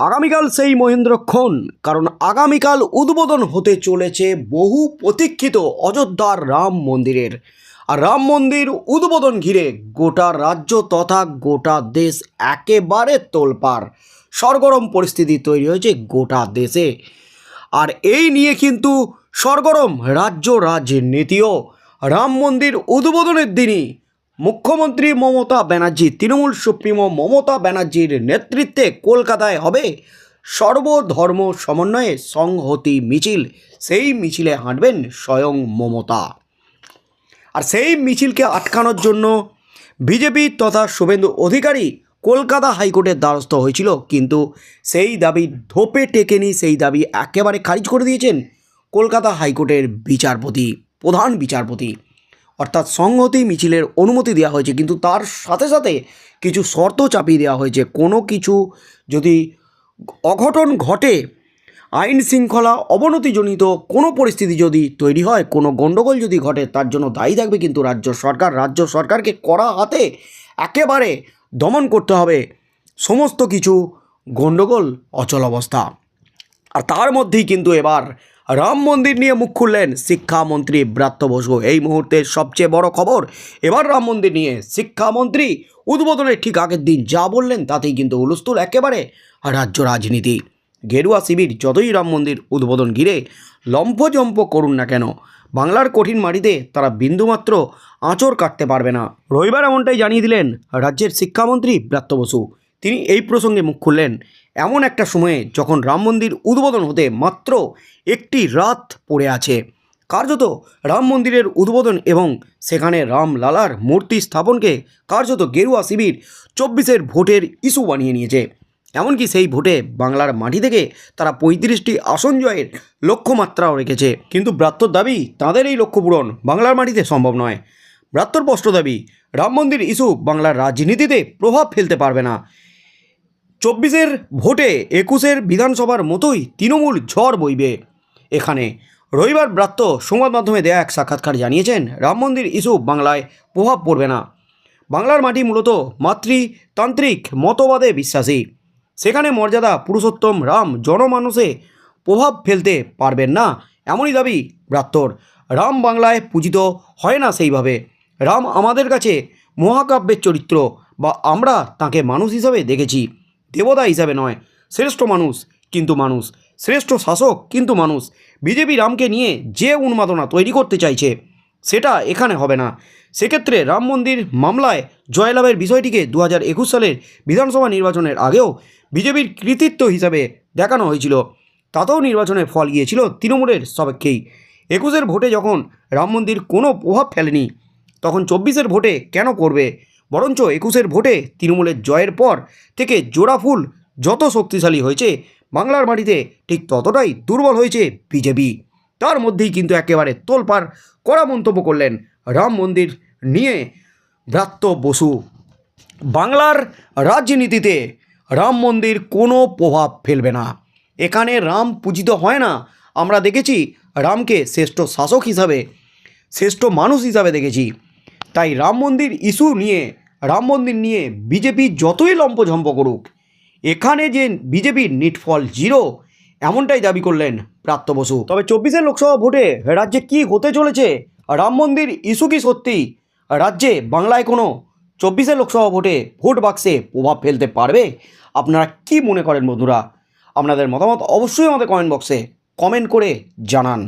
আগামীকাল সেই মহেন্দ্রক্ষণ কারণ আগামীকাল উদ্বোধন হতে চলেছে বহু প্রতীক্ষিত অযোধ্যার রাম মন্দিরের। আর রাম মন্দির উদ্বোধন ঘিরে গোটা রাজ্য তথা গোটা দেশ একেবারে তোলপাড়। সরগরম পরিস্থিতি তৈরি হয়েছে গোটা দেশে। আর এই নিয়ে কিন্তু সরগরম রাজ্য রাজনীতিও। রাম মন্দির উদ্বোধনের দিনই মুখ্যমন্ত্রী মমতা ব্যানার্জি, তৃণমূল সুপ্রিমো মমতা ব্যানার্জির নেতৃত্বে কলকাতায় হবে সর্বধর্ম সমন্বয়ে সংহতি মিছিল। সেই মিছিলে হাঁটবেন স্বয়ং মমতা। আর সেই মিছিলকে আটকানোর জন্য বিজেপি তথা শুভেন্দু অধিকারী কলকাতা হাইকোর্টের দ্বারস্থ হয়েছিল। কিন্তু সেই দাবি ধোপে টেকেনি, সেই দাবি একেবারে খারিজ করে দিয়েছেন কলকাতা হাইকোর্টের বিচারপতি, প্রধান বিচারপতি। অর্থাৎ সংহতি মিছিলের অনুমতি দেওয়া হয়েছে। কিন্তু তার সাথে সাথে কিছু শর্ত চাপিয়ে দেওয়া হয়েছে। কোনো কিছু যদি অঘটন ঘটে, আইন শৃঙ্খলা অবনতিজনিত কোনো পরিস্থিতি যদি তৈরি হয়, কোনো গণ্ডগোল যদি ঘটে, তার জন্য দায়ী থাকবে কিন্তু রাজ্য সরকার। রাজ্য সরকারকে কড়া হাতে একেবারে দমন করতে হবে। সমস্ত কিছু গণ্ডগোল, অচল অবস্থা। আর তার মধ্যেই কিন্তু এবার রাম মন্দির নিয়ে মুখ খুললেন শিক্ষামন্ত্রী ব্রাত্য বসু। এই মুহূর্তের সবচেয়ে বড় খবর, এবার রাম মন্দির নিয়ে শিক্ষামন্ত্রী উদ্বোধনের ঠিক আগের দিন যা বললেন তাতেই কিন্তু হুলস্থুল একেবারে রাজ্য রাজনীতি। গেরুয়া শিবির যতই রাম মন্দির উদ্বোধন ঘিরে লম্ফজম্প করুন না কেন, বাংলার কঠিন মাটিতে তারা বিন্দুমাত্র আঁচড় কাটতে পারবে না। রবিবার এমনটাই জানিয়ে দিলেন রাজ্যের শিক্ষামন্ত্রী ব্রাত্য বসু। তিনি এই প্রসঙ্গে মুখ খুললেন এমন একটা সময়ে যখন রাম মন্দির উদ্বোধন হতে মাত্র একটি রাত পড়ে আছে। কার্যত রাম মন্দিরের উদ্বোধন এবং সেখানে রাম লালার মূর্তি স্থাপনকে কার্যত গেরুয়া শিবির চব্বিশের ভোটের ইস্যু বানিয়ে নিয়েছে। এমনকি সেই ভোটে বাংলার মাটি থেকে তারা পঁয়ত্রিশটি আসন জয়ের লক্ষ্যমাত্রাও রেখেছে। কিন্তু ব্রাত্যর দাবি তাদের এই লক্ষ্য পূরণ বাংলার মাটিতে সম্ভব নয়। ব্রাত্যর স্পষ্ট দাবি, রাম মন্দির ইস্যু বাংলার রাজনীতিতে প্রভাব ফেলতে পারবে না। চব্বিশের ভোটে একুশের বিধানসভার মতোই তৃণমূল ঝড় বইবে। এখানে রবিবার ব্রাত্য সংবাদ মাধ্যমে দেয়া এক সাক্ষাৎকার জানিয়েছেন, রাম মন্দির ইস্যু বাংলায় প্রভাব পড়বে না। বাংলার মাটি মূলত মাতৃতান্ত্রিক মতবাদে বিশ্বাসী। সেখানে মর্যাদা, পুরুষোত্তম, রাম, জনমানুষে প্রভাব ফেলতে পারবেন না, এমনই দাবি ব্রাত্যর। রাম বাংলায় পূজিত হয় না সেইভাবে। রাম আমাদের কাছে মহাকাব্যের চরিত্র বা আমরা তাকে মানুষ হিসাবে দেখেছি। দেবতা হিসাবে নয়, শ্রেষ্ঠ মানুষ কিন্তু মানুষ, শ্রেষ্ঠ শাসক কিন্তু মানুষ। বিজেপি রামকে নিয়ে যে উন্মাদনা তৈরি করতে চাইছে, সেটা এখানে হবে না। সেক্ষেত্রে রাম মন্দির মামলায় জয়লাভের বিষয়টিকে দু হাজার একুশ সালের বিধানসভা নির্বাচনের আগেও বিজেপির কৃতিত্ব হিসাবে দেখানো হয়েছিল। তাতেও নির্বাচনের ফল গিয়েছিল তৃণমূলের সপক্ষেই। একুশের ভোটে যখন রাম মন্দির কোনো প্রভাব ফেলেনি, তখন চব্বিশের ভোটে কেন করবে? বরঞ্চ একুশের ভোটে তৃণমূলের জয়ের পর থেকে জোড়া ফুল যত শক্তিশালী হয়েছে, বাংলার মাটিতে ঠিক ততটাই দুর্বল হয়েছে বিজেপি। তার মধ্যেই কিন্তু একেবারে তোলপাড় কড়া মন্তব্য করলেন রাম মন্দির নিয়ে ব্রাত্য বসু। বাংলার রাজনীতিতে রাম মন্দির কোনো প্রভাব ফেলবে না। এখানে রাম পূজিত হয় না, আমরা দেখেছি রামকে শ্রেষ্ঠ শাসক হিসাবে, শ্রেষ্ঠ মানুষ হিসাবে দেখেছি। তাই রাম মন্দির ইস্যু নিয়ে রাম মন্দির নিয়ে বিজেপি যতই লম্পঝম্প করুক, এখানে যে বিজেপির নিটফল জিরো, এমনটাই দাবি করলেন প্রাপ্ত বসু। তবে চব্বিশের লোকসভা ভোটে রাজ্যে কি হতে চলেছে? রাম মন্দির ইস্যু কি সত্যি? রাজ্যে বাংলায় কোনো চব্বিশের লোকসভা ভোটে ভোট বাক্সে প্রভাব ফেলতে পারবে? আপনারা কি মনে করেন বন্ধুরা? আপনাদের মতামত অবশ্যই আমাদের কমেন্ট বক্সে কমেন্ট করে জানান।